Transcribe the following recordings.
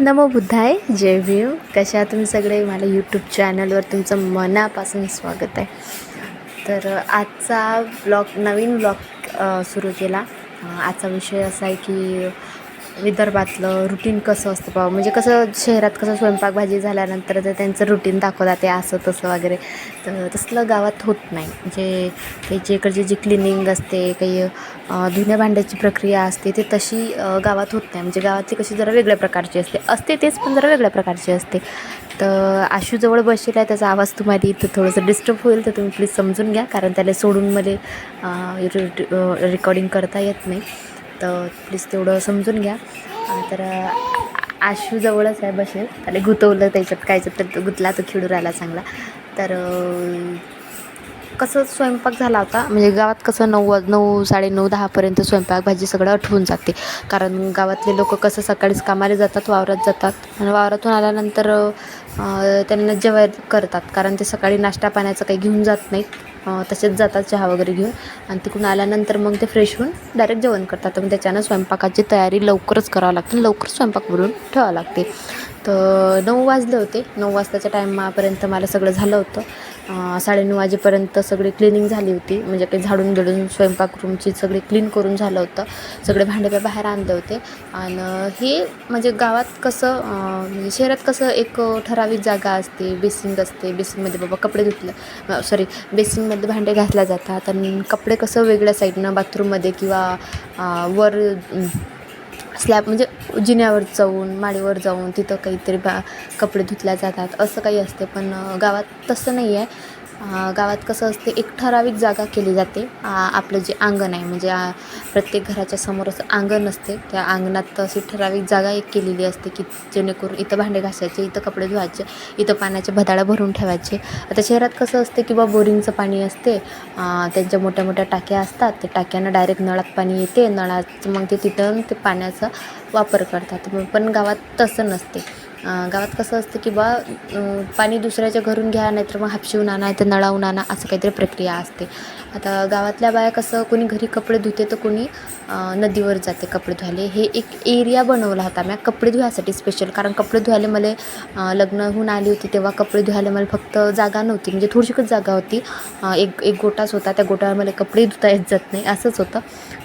नमो बुद्धाय जय भीम कशा तुम्ही सगळे? मला यूट्यूब चॅनलवर तुमचं मनापासून स्वागत आहे. तर आजचा ब्लॉग नवीन ब्लॉग सुरू केला. आजचा विषय असा आहे की विदर्भातलं रुटीन कसं असतं पाव म्हणजे कसं शहरात कसं स्वयंपाक भाजी झाल्यानंतर ते त्यांचं रुटीन दाखवतात ते असं तसं वगैरे. तर तसलं गावात होत नाही. जे त्याची इकडची जी क्लिनिंग असते काही धुण्या भांड्याची प्रक्रिया असते ते तशी गावात होत नाही. म्हणजे गावातली कशी जरा वेगळ्या प्रकारची असते. असते तेच पण जरा वेगळ्या प्रकारची असते. तर आशूजवळ बसलेला आहे त्याचा आवाज तुम्हाला इथं थोडंसं डिस्टर्ब होईल तर तुम्ही प्लीज समजून घ्या. कारण त्याला सोडून मला रेकॉर्डिंग करता येत नाही. तर प्लीज तेवढं समजून घ्या. तर आशू जवळच आहे बसेल. त्याला गुतवलं त्याच्यात कायचं तर गुतला तो खेळू राहिला चांगला. तर कसं स्वयंपाक झाला होता? म्हणजे गावात कसं नऊ वाज नऊ साडेनऊ दहापर्यंत स्वयंपाक भाजी सगळं आठवून जाते. कारण गावातले लोक कसं सकाळीच कामाला जातात वावरात जातात. आणि वावरातून आल्यानंतर त्यांना जेवाय करतात. कारण ते सकाळी नाश्ता पाण्याचं काही घेऊन जात नाहीत. तसेच जातात चहा वगैरे घेऊन. आणि तिकडून आल्यानंतर मग ते फ्रेश होऊन डायरेक्ट जेवण करतात. मग त्याच्यानं स्वयंपाकाची तयारी लवकरच करावं लागते लवकर स्वयंपाक करून ठेवावं लागते. तर नऊ वाजले होते. नऊ वाजताच्या टायमापर्यंत मला सगळं झालं होतं. साडेनऊ वाजेपर्यंत सगळी क्लिनिंग झाली होती. म्हणजे काही झाडून बिडून स्वयंपाक रूमची सगळी क्लीन करून झालं होतं. सगळे भांडे बाहेर आणले होते. आणि हे म्हणजे गावात कसं म्हणजे शहरात कसं एक ठराविक जागा असते. बेसिंग असते. बेसिंगमध्ये बाबा कपडे धुतलं सॉरी बेसिंगमध्ये भांडे घासल्या जातात. आणि कपडे कसं वेगळ्या साईडनं बाथरूममध्ये किंवा वर स्लॅब म्हणजे जिन्यावर जाऊन माडीवर जाऊन तिथं काहीतरी बा कपडे धुतल्या जातात. असं काही असते पण गावात तसं नाही आहे गावात कसं असते एक ठराविक जागा केली जाते. आपलं जे अंगण आहे म्हणजे प्रत्येक घराच्या समोर असं अंगण असते. त्या अंगणात अशी ठराविक जागा एक केलेली असते की जेणेकरून इथं भांडे घासायचे इथं कपडे धुवायचे इथं पाण्याचे भदाळं भरून ठेवायचे. आता शहरात कसं असते की बा बोरिंगचं पाणी असते. त्यांच्या मोठ्या मोठ्या टाक्या असतात. ते टाक्यांना डायरेक्ट नळात पाणी येते. नळाचं मग ते तिथं ते पाण्याचा वापर करतात. पण गावात तसं नसते. गावात कसं असतं की बा पाणी दुसऱ्याच्या घरून घ्या नाहीतर मग हापशिवून आणा नाहीतर नळावून आणा असं काहीतरी प्रक्रिया असते. आता गावातल्या बाया कसं कोणी घरी कपडे धुते तर कोणी नदीवर जाते कपडे धुवायला. हे एक एरिया बनवला होता मी कपडे धुवायसाठी स्पेशल कारण कपडे धुवायला मला लग्न होऊन आली होती तेव्हा कपडे धुवायला मला फक्त जागा नव्हती. म्हणजे थोडीशीच जागा होती. एक एक गोटाच होता. त्या गोटावर मला कपडे धुता येत जात नाही. असंच होतं.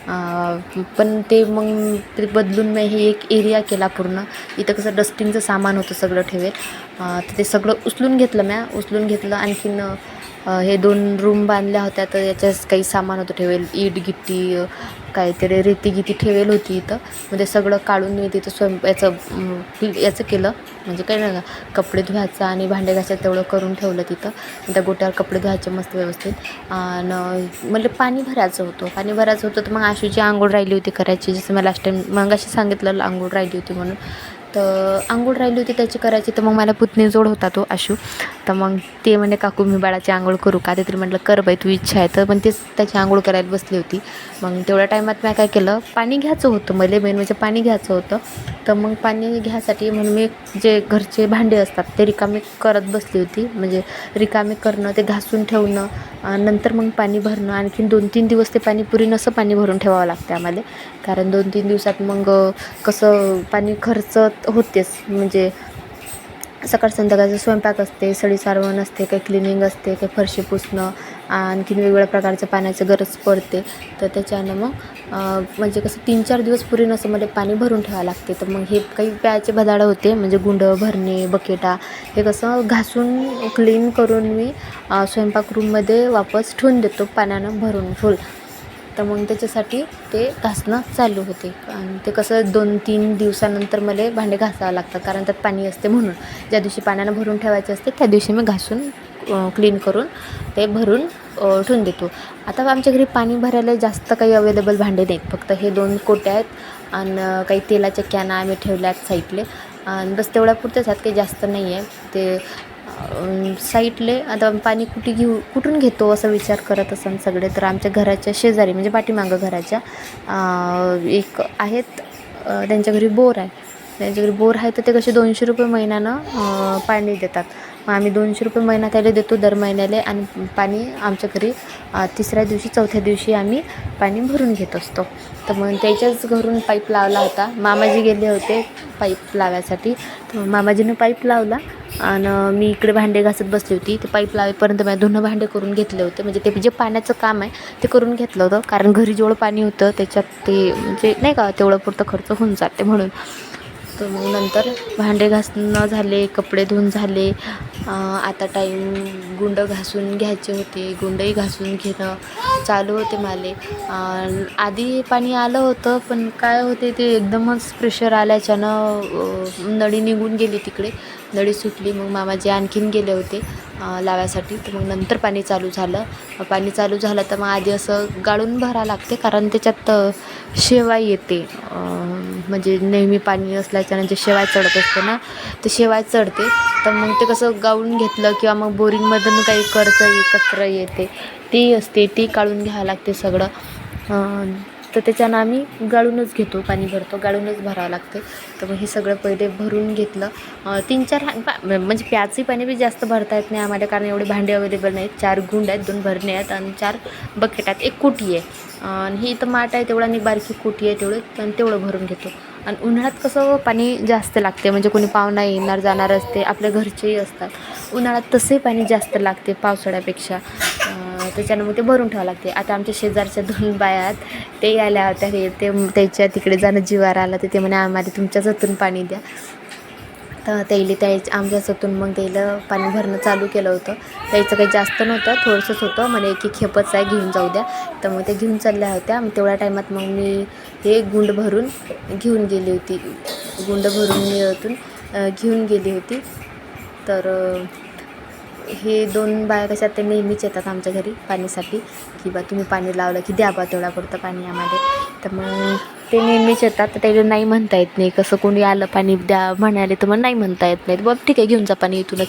पण ते मग ते बदलून मी हे एक एरिया केला पूर्ण. इथं कसं डस्टिंगचं सामान होतं सगळं ठेवेल. तर ते सगळं उचलून घेतलं म्या. उचलून घेतलं आणखीन हे दोन रूम बांधल्या होत्या तर याच्यात काही सामान होतं ठेवेल. ईट गिट्टी काहीतरी रेती गिती ठेवेल होती इथं. म्हणजे सगळं काढून मी तिथं स्वयं याचं याचं केलं. म्हणजे काय का कपडे धुवायचं आणि भांडे घासायचं तेवढं करून ठेवलं तिथं. त्या गोट्यावर कपडे धुवायचे मस्त व्यवस्थित. आणि मला म्हणजे पाणी भरायचं होतं. पाणी भरायचं होतं तर मग आशूची आंघोळ राहिली होती करायची. जसं मला लास्ट टाईम मग अशी सांगितलं आंघोळ राहिली होती म्हणून. तर आंघोळ राहिली होती त्याची करायची. तर मग मला पुतणी जोड होता तो आशू. तर मग ते म्हणे काकू मी बाळाची आंघोळ करू का? ते तरी म्हटलं कर बाई तू इच्छा आहे. तर पण तेच त्याची आंघोळ करायला बसली होती. मग तेवढ्या टायमात मी काय केलं पाणी घ्यायचं होतं मला मेन म्हणजे पाणी घ्यायचं होतं. तर मग पाणी घ्यायसाठी म्हणून मी जे घरचे भांडे असतात ते रिकामे करत बसली होती. म्हणजे रिकामे करणं ते घासून ठेवणं नंतर मग पाणी भरणं. आणखीन दोन तीन दिवस ते पाणी पुरी नसं पाणी भरून ठेवावं लागतं आम्हाला. कारण दोन तीन दिवसात मग कसं पाणी खर्च होतेच. म्हणजे सकाळ संध्याकाळचं स्वयंपाक असते सडी सारवण असते काही क्लिनिंग असते काही फरशी पुसणं आणखीन वेगवेगळ्या प्रकारचं पाण्याची गरज पडते. तर त्याच्यानं मग म्हणजे कसं तीन चार दिवस पुरी नसं मध्ये पाणी भरून ठेवावं लागते. तर मग हे काही प्यायचे भदाडं होते म्हणजे गुंड भरणे बकेटा हे कसं घासून क्लीन करून मी स्वयंपाक रूममध्ये वापस ठेवून देतो पाण्यानं भरून फुल तर मग त्याच्यासाठी ते घासणं चालू होते. आणि ते कसं दोन तीन दिवसानंतर मला भांडे घासावं लागतं कारण त्यात पाणी असते म्हणून. ज्या दिवशी पाण्यानं भरून ठेवायचे असते त्या दिवशी मी घासून क्लीन करून ते भरून ठेवून देतो. आता आमच्या घरी पाणी भरायला जास्त काही अवेलेबल भांडे नाहीत. फक्त हे दोन कोट्या आहेत आणि काही तेलाच्या कॅना आम्ही ठेवल्या आहेत साईडले आणि बस तेवढ्या पुरतेच आहेत काही जास्त नाही आहे ते साईटले आता पाणी कुठे घेऊ कुठून घेतो असा विचार करत असाल सगळे. तर आमच्या घराच्या शेजारी म्हणजे पाठीमागं घराच्या एक आहेत त्यांच्या घरी बोर आहे. त्यांच्याकडे बोर आहे तर ते कसे दोनशे रुपये महिन्यानं पाणी देतात. मग आम्ही दोनशे रुपये महिना त्याला देतो दर महिन्याला आणि पाणी आमच्या घरी तिसऱ्या दिवशी चौथ्या दिवशी आम्ही पाणी भरून घेत असतो. तर मग त्याच्याच घरून पाईप लावला होता. मामाजी गेले होते पाईप लावायसाठी. तर मामाजीनं पाईप लावला आणि मी इकडे भांडे घासत बसली होती. ते पाईप लावेपर्यंत मी धुणं भांडे करून घेतले होते. म्हणजे ते जे पाण्याचं काम आहे ते करून घेतलं होतं. कारण घरी जेवढं पाणी होतं त्याच्यात ते म्हणजे नाही का तेवढं पुरतं खर्च होऊन जाते म्हणून. तर मग नंतर भांडे घासणं झाले कपडे धुवून झाले. आता टाईम गुंड घासून घ्यायचे होते. गुंडही घासून घेणं चालू होते माले. आधी पाणी आलं होतं पण काय होते ते एकदमच प्रेशर आल्याच्यानं नळी निघून गेली तिकडे. नळी सुटली मग मामाजी आणखीन गेले होते लावायसाठी. तर मग नंतर पाणी चालू झालं. पाणी चालू झालं तर मग आधी असं गाळून भरावं लागते कारण त्याच्यात शेवाय येते. म्हणजे नेहमी पाणी असल्याच्यानं जे शेवाय चढत असते ना ते शेवाय चढते. तर मग ते कसं गाळून घेतलं किंवा मग बोरिंगमधून काही कर्ज एकत्र येते ती असते ती काढून घ्यावं लागते सगळं. तर त्याच्यानं आम्ही गाळूनच घेतो पाणी भरतो गाळूनच भरावं लागते. तर मग हे सगळं पहिले भरून घेतलं. तीन चार पा- म्हणजे प्याची पाणी बी जास्त भरता येत नाही आम्हाला कारण एवढे भांडे अवेलेबल नाहीत. चार गुंड आहेत दोन भरणे आहेत आणि चार बकेट आहेत. एक कुटी आहे. आणि ही इथं माठ आहे तेवढा आणि बारकी कुटी आहे तेवढं आणि तेवढं भरून घेतो. आणि उन्हाळ्यात कसं पाणी जास्त लागते म्हणजे कोणी पाहुणा येणार जाणार असते आपल्या घरचेही असतात. उन्हाळ्यात तसे पाणी जास्त लागते पावसाळ्यापेक्षा. अं, त्याच्यानं मग ते भरून ठेवावं लागते. आता आमच्या शेजारच्या दोन बाया ते आल्या होत्या हे ते त्याच्या तिकडे जाणं जीवार आला तर ते म्हणे आम्हाला तुमच्याच हातून पाणी द्या. तर त्याला त्या आमच्या हातून मग त्याला पाणी भरणं चालू केलं होतं. त्याचं काही जास्त नव्हतं थोडंसंच होतं. म्हणे एक खेपच आहे घेऊन जाऊ द्या. तर मग ते घेऊन चालल्या होत्या. मग तेवढ्या टायमात मग मी हे गुंड भरून घेऊन गेली होती. गुंड भरून मी घेऊन गेली होती. तर हे दोन बाया कशा ते नेहमीच येतात आमच्या घरी पाण्यासाठी की बा तुम्ही पाणी लावलं की द्या बा तेवढा पुरतं पाणी आम्हाला. तर मग ते नेहमीच येतात. तर त्याला नाही म्हणता येत नाही. कसं कोणी आलं पाणी द्या म्हणाले तर मग नाही म्हणता येत नाही. बाबा ठीक आहे घेऊन जा पाणी इथूनच.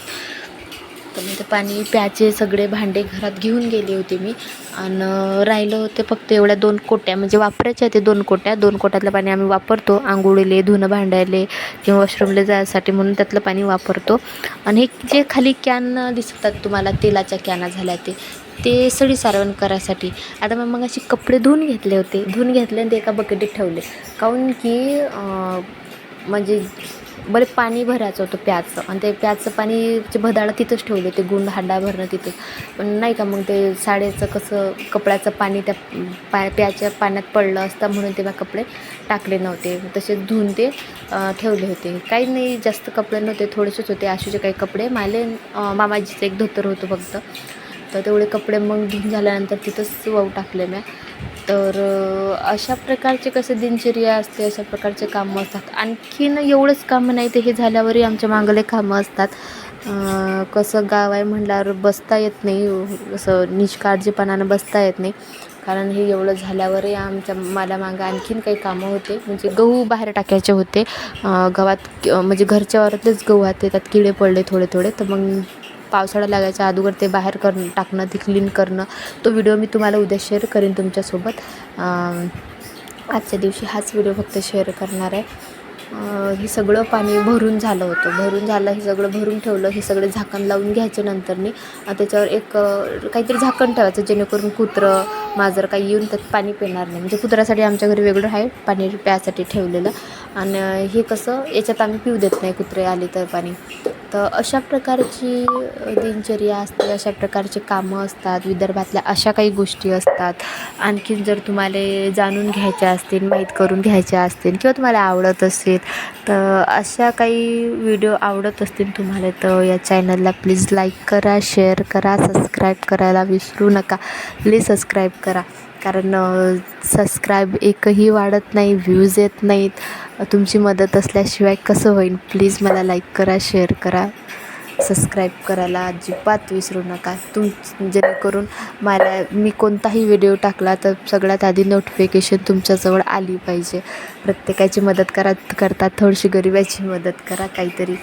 तर ते पाणी प्याचे सगळे भांडे घरात घेऊन गेले होते मी. आणि राहिलं होते फक्त एवढ्या दोन कोट्या. म्हणजे वापरायच्या ते दोन कोट्या. दोन कोट्यातलं पाणी आम्ही वापरतो. आंघोळीले धुणं भांडायले किंवा वॉशरूमला जायसाठी म्हणून त्यातलं पाणी वापरतो. आणि हे जे खाली कॅन दिसतात तुम्हाला तेलाच्या कॅना झाल्या ते ते सडी सारवण करायसाठी. आता मग मग अशी कपडे धुवून घेतले होते. धुवून घेतले आणि ते एका बकेटीत ठेवले. काहून की म्हणजे बरे पाणी भरायचं होतं प्याचं. आणि ते प्याचं पाणी भदाडं तिथंच ठेवले ते गुंड हांडा भरणं तिथंच पण नाही का मग ते साड्याचं कसं कपड्याचं पाणी त्या पा प्याच्या पाण्यात पडलं असतं म्हणून तेव्हा कपडे टाकले नव्हते. तसेच धुवून ते ठेवले होते. काही नाही जास्त कपडे नव्हते थोडेसेच होते. आशूचे काही कपडे माले मामाजीचं एक धोतर होतं फक्त. तर तेवढे कपडे मग धुवून झाल्यानंतर तिथंच वाहू टाकले मी तर अशा प्रकारचे कसे दिनचर्या असते अशा प्रकारचे कामं असतात. आणखीन एवढंच कामं नाही ते हे झाल्यावरही आमच्या मागले कामं असतात. कसं गाव आहे म्हटल्यावर बसता येत नाही असं निष्काळजीपणानं बसता येत नाही. कारण हे एवढं झाल्यावरही आमच्या मला मागं आणखीन काही कामं होते. म्हणजे गहू बाहेर टाकायचे होते. अं, गव्हात म्हणजे घरच्या वरातलेच गहू आहेत. त्यात किडे पडले थोडे थोडे तर मग पावसाळा लागायच्या अगोदर ते बाहेर करणं टाकणं ते क्लीन करणं. तो व्हिडिओ मी तुम्हाला उद्या शेअर करेन तुमच्यासोबत. आजच्या दिवशी हाच व्हिडिओ फक्त शेअर करणार आहे. हे सगळं पाणी भरून झालं होतं. भरून झालं हे सगळं भरून ठेवलं हे सगळं झाकण लावून घ्यायचे नंतरनी. त्याच्यावर एक काहीतरी झाकण ठेवायचं जेणेकरून कुत्रं माजर काही येऊन त्यात पाणी पिणार नाही. म्हणजे कुत्र्यासाठी आमच्या घरी वेगळं आहे पाणी प्यायसाठी ठेवलेलं. आणि हे कसं याच्यात आम्ही पिऊ देत नाही कुत्रे आले तर पाणी. तर अशा प्रकारची दिनचर्या असते अशा प्रकारचे कामं असतात विदर्भातल्या अशा काही गोष्टी असतात. आणखीन जर तुम्हाला जाणून घ्यायच्या असतील माहीत करून घ्यायच्या असतील किंवा तुम्हाला आवडत असेल तर अशा काही व्हिडिओ आवडत असतील तुम्हाला तर या चॅनलला प्लीज लाईक करा शेअर करा सबस्क्राईब करायला विसरू नका. प्लीज सबस्क्राईब करा. कारण सबस्क्राईब एकही वाढत नाही व्ह्यूज येत नाहीत. तुमची मदत असल्याशिवाय कसं होईल? प्लीज मला लाईक करा शेअर करा सबस्क्राईब करायला अजिबात विसरू नका. तुम जेणेकरून मला मी कोणताही व्हिडिओ टाकला तर सगळ्यात आधी नोटिफिकेशन तुमच्याजवळ आली पाहिजे. प्रत्येकाची मदत करा करता थोडीशी गरिबाची मदत करा काहीतरी.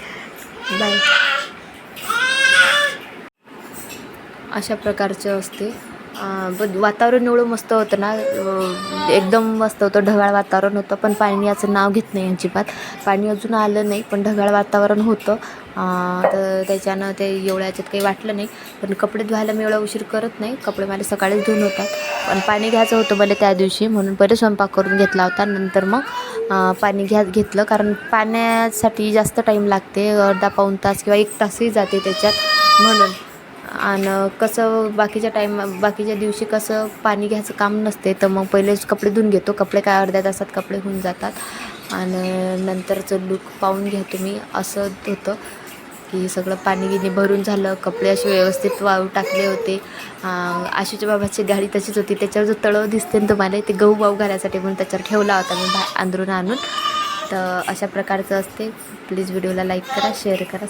बाय अशा प्रकारचे असते. अं, वातावरण एवढं मस्त होतं ना एकदम मस्त होतं ढगाळ वातावरण होतं पण पाणी याचं नाव घेत नाही अजिबात. पाणी अजून आलं नाही पण ढगाळ वातावरण होतं. तर त्याच्यानं ते एवढ्या याच्यात काही वाटलं नाही. पण कपडे धुवायला मी एवढा उशीर करत नाही. कपडे मला सकाळीच धुवून होतात. पण पाणी घ्यायचं होतं मला त्या दिवशी म्हणून पहिले स्वयंपाक करून घेतला होता. नंतर मग पाणी घ्या घेतलं. कारण पाण्यासाठी जास्त टाईम लागते. अर्धा पाऊण तास किंवा एक तासही जाते त्याच्यात. म्हणून आणि कसं बाकीच्या टाईम बाकीच्या दिवशी कसं पाणी घ्यायचं काम नसते तर मग पहिलेच कपडे धुवून घेतो. कपडे काय अर्ध्या तासात कपडे होऊन जातात. आणि नंतरचं लूक पाहून घ्या तुम्ही. असं होतं की सगळं पाणी गिणी भरून झालं. कपडे असे व्यवस्थित वाळू टाकले होते. आशूच्या बाबाची गाडी तशीच होती. त्याच्यावर जो तळव दिसते ना तुम्हाला ते गहू वाहू घालायसाठी म्हणून त्याच्यावर ठेवला होता मी बा अंदरून आणून. तर अशा प्रकारचं असते. प्लीज व्हिडिओला लाईक करा शेअर करा